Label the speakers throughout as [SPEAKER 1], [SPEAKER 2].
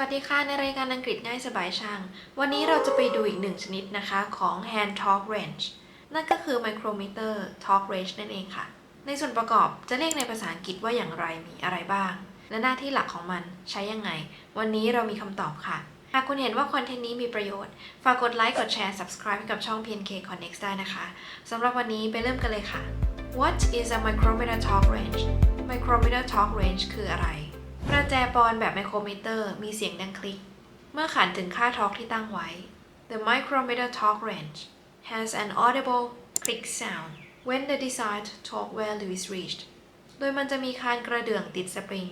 [SPEAKER 1] วัสดีค่ะ ในรายการอังกฤษง่ายสบายช่าง วันนี้เราจะไปดูอีกหนึ่งชนิดนะคะของ hand torque wrench นั่นก็คือ micrometer torque wrench นั่นเองค่ะ ในส่วนประกอบจะเรียกในภาษาอังกฤษว่าอย่างไรมีอะไรบ้าง และหน้าที่หลักของมันใช้ยังไง วันนี้เรามีคำตอบค่ะ หากคุณเห็นว่าคอนเทนต์นี้มีประโยชน์ ฝากกดไลค์กดแชร์ subscribe กับช่อง PNK Connect ได้นะคะสำหรับวันนี้ไปเริ่มกันเลยค่ะ What is a micrometer torque wrench micrometer torque wrench คืออะไร ประแจปอนแบบไมโครเมเตอร์มีเสียงดังคลิก เมื่อขันถึงค่าทอร์กที่ตั้งไว้ The micrometer torque wrench has an audible click sound when the desired torque value is reached โดยมันจะมีคานกระเดื่องติดสปริง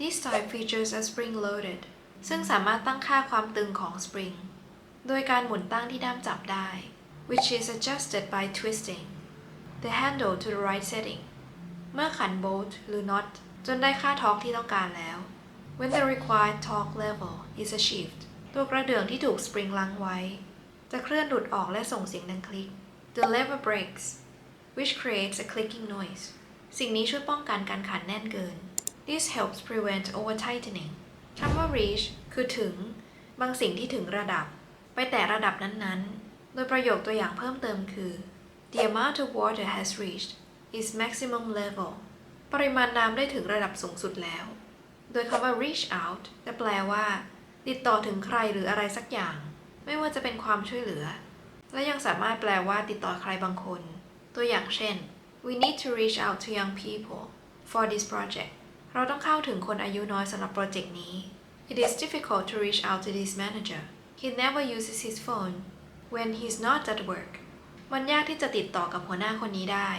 [SPEAKER 1] This type features a spring loaded ซึ่งสามารถตั้งค่าความตึงของสปริงโดยการหมุนตั้งที่ด้ามจับได้ which is adjusted by twisting the handle to the right setting เมื่อขันโบลต์หรือน็อต จนได้ค่าทอร์กที่ต้องการแล้ว when the required torque level is achieved ตัวกระเดื่องที่ถูกสปริงลังไว้ จะเคลื่อนหลุดออกและส่งเสียงดังคลิก the lever breaks which creates a clicking noise สิ่งนี้ช่วยป้องกันการขันแน่นเกิน this helps prevent over tightening คำว่า reach คือถึง บางสิ่งที่ถึงระดับ ไปแต่ระดับนั้นๆ โดยประโยคตัวอย่างเพิ่มเติมคือ the amount of water has reached its maximum level ปริมาณน้ำได้ถึงระดับสูงสุดแล้ว โดยคำว่า reach out จะแปลว่า ติดต่อถึงใครหรืออะไรสักอย่าง ไม่ว่าจะเป็นความช่วยเหลือ และยังสามารถแปลว่าติดต่อใครบางคน ตัวอย่างเช่น we need to reach out to young people for this project เราต้องเข้าถึงคนอายุน้อยสำหรับโปรเจกต์นี้ it is difficult to reach out to this manager he never uses his phone when he's not at work มันยากที่จะติดต่อกับหัวหน้าคนนี้ได้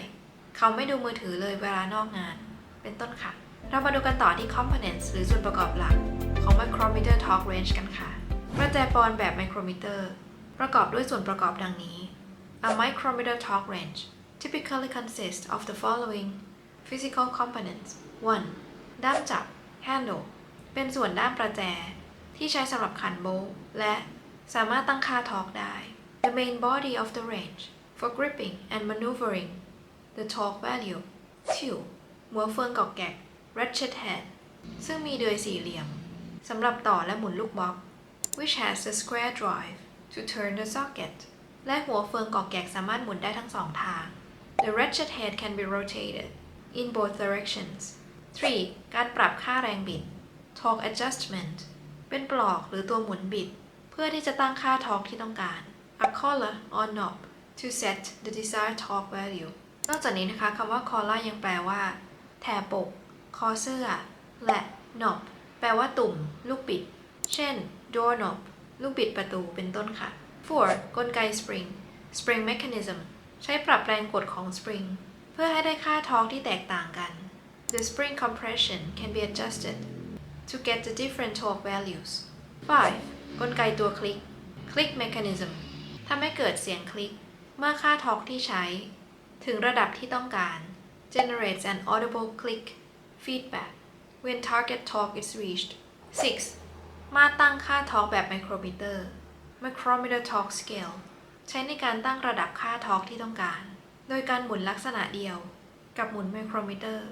[SPEAKER 1] เขาไม่ดูมือถือเลยเวลานอกงาน เป็นต้นค่ะ เรามาดูกันต่อที่ components หรือส่วนประกอบหลัก ของ micrometer torque wrench กันค่ะ ประแจปอนแบบ micrometer ประกอบด้วยส่วนประกอบดังนี้ A micrometer torque wrench typically consists of the following physical components 1. ด้ามจับ handle เป็นส่วนด้ามประแจ ที่ใช้สำหรับขันโบว์และสามารถตั้งค่าทอร์กได้ The main body of the wrench for gripping and maneuvering the torque value 2. หัวเฟืองกอกแกก ratchet head ซึ่งมีเดือยสี่เหลี่ยมสำหรับต่อและหมุนลูกบล็อก which has a square drive to turn the socket และหัวเฟืองกอกแกกสามารถหมุนได้ทั้งสองทาง The ratchet head can be rotated in both directions 3. การปรับค่าแรงบิด torque adjustment เป็นปลอกหรือตัวหมุนบิด เพื่อที่จะตั้งค่าทอร์กที่ต้องการ a collar or knob to set the desired torque value นอกจากนี้นะคะคำว่า collar ยังแปลว่า แถบปก คอเสื้อ และ knob แปลว่าตุ่ม ลูกบิด เช่น door knob ลูกบิดประตูเป็นต้นค่ะ 4. กลไก spring spring mechanism ใช้ปรับแรงกดของ spring เพื่อให้ได้ค่าทอร์กที่แตกต่างกัน The spring compression can be adjusted to get the different torque values 5. กลไกตัวคลิก click mechanism ทำให้เกิดเสียงคลิก เมื่อค่าทอร์กที่ใช้ ถึงระดับที่ต้องการ generates an audible click feedback when target torque is reached 6. มาตั้งค่าทอร์กแบบไมโครมิเตอร์ micrometer torque scale ใช้ในการตั้งระดับค่าทอร์กที่ต้องการ โดยการหมุนลักษณะเดียวกับหมุนไมโครมิเตอร์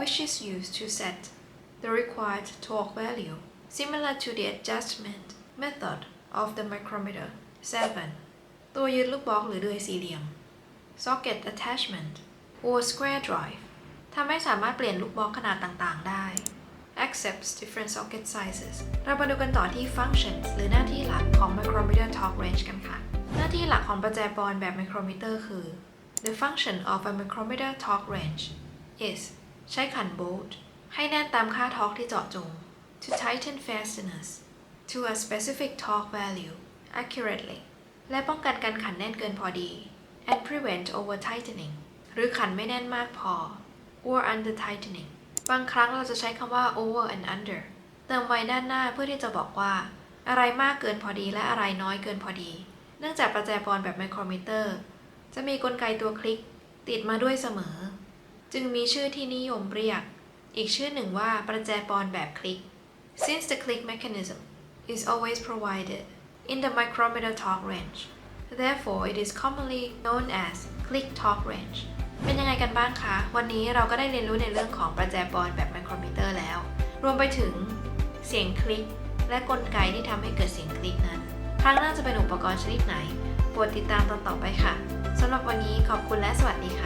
[SPEAKER 1] which is used to set the required torque value similar to the adjustment method of the micrometer 7. ตัวยึดลูกบล็อกหรือเดือยสี่เหลี่ยม socket attachment or square drive ทำให้สามารถเปลี่ยนลูกบล็อกขนาดต่างๆ ได้ accepts different socket sizes เรามาดูกันต่อที่ functions หรือหน้าที่หลักของ micrometer torque wrench กันค่ะ หน้าที่หลักของประแจปอนแบบ micrometer คือ the function of a micrometer torque wrench is ใช้ขันโบลต์ให้แน่นตามค่าทอร์กที่เจาะจง to tighten fasteners to a specific torque value accurately และป้องกันการขันแน่นเกินพอดี and prevent over tightening หรือขันไม่แน่นมากพอ or under tightening บางครั้งเราจะใช้คำว่า over and under เติมไว้ด้านหน้าเพื่อที่จะบอกว่า อะไรมากเกินพอดีและอะไรน้อยเกินพอดี เนื่องจากประแจปอนแบบไมโครมิเตอร์ จะมีกลไกตัวคลิก ติดมาด้วยเสมอ จึงมีชื่อที่นิยมเรียก อีกชื่อหนึ่งว่าประแจปอนแบบคลิก since the click mechanism is always provided in the micrometer torque wrench therefore it is commonly known as click top range เป็นยังไงกันบ้างคะ วันนี้เราก็ได้เรียนรู้ในเรื่องของประแจบอลแบบไมโครมิเตอร์แล้ว รวมไปถึงเสียงคลิก และกลไกที่ทำให้เกิดเสียงคลิกนั้นครั้งหน้าจะเป็นอุปกรณ์ชนิดไหน โปรดติดตามตอนต่อไปค่ะสำหรับวันนี้ขอบคุณและสวัสดีค่ะ